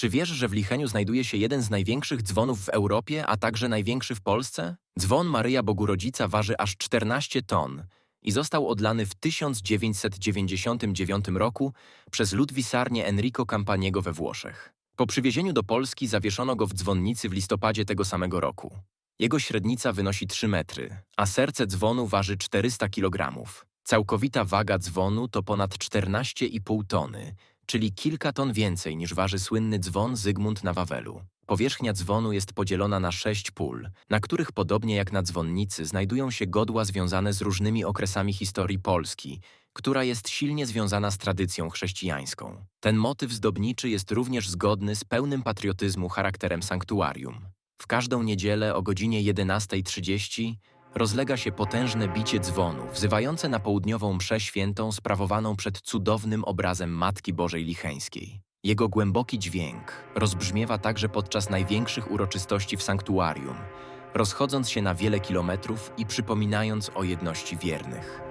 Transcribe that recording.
Czy wiesz, że w Licheniu znajduje się jeden z największych dzwonów w Europie, a także największy w Polsce? Dzwon Maryja Bogurodzica waży aż 14 ton i został odlany w 1999 roku przez ludwisarnię Enrico Campaniego we Włoszech. Po przywiezieniu do Polski zawieszono go w dzwonnicy w listopadzie tego samego roku. Jego średnica wynosi 3 metry, a serce dzwonu waży 400 kg. Całkowita waga dzwonu to ponad 14,5 tony, czyli kilka ton więcej niż waży słynny dzwon Zygmunt na Wawelu. Powierzchnia dzwonu jest podzielona na sześć pól, na których podobnie jak na dzwonnicy znajdują się godła związane z różnymi okresami historii Polski, która jest silnie związana z tradycją chrześcijańską. Ten motyw zdobniczy jest również zgodny z pełnym patriotyzmu charakterem sanktuarium. W każdą niedzielę o godzinie 11.30 rozlega się potężne bicie dzwonu, wzywające na południową mszę świętą sprawowaną przed cudownym obrazem Matki Bożej Licheńskiej. Jego głęboki dźwięk rozbrzmiewa także podczas największych uroczystości w sanktuarium, rozchodząc się na wiele kilometrów i przypominając o jedności wiernych.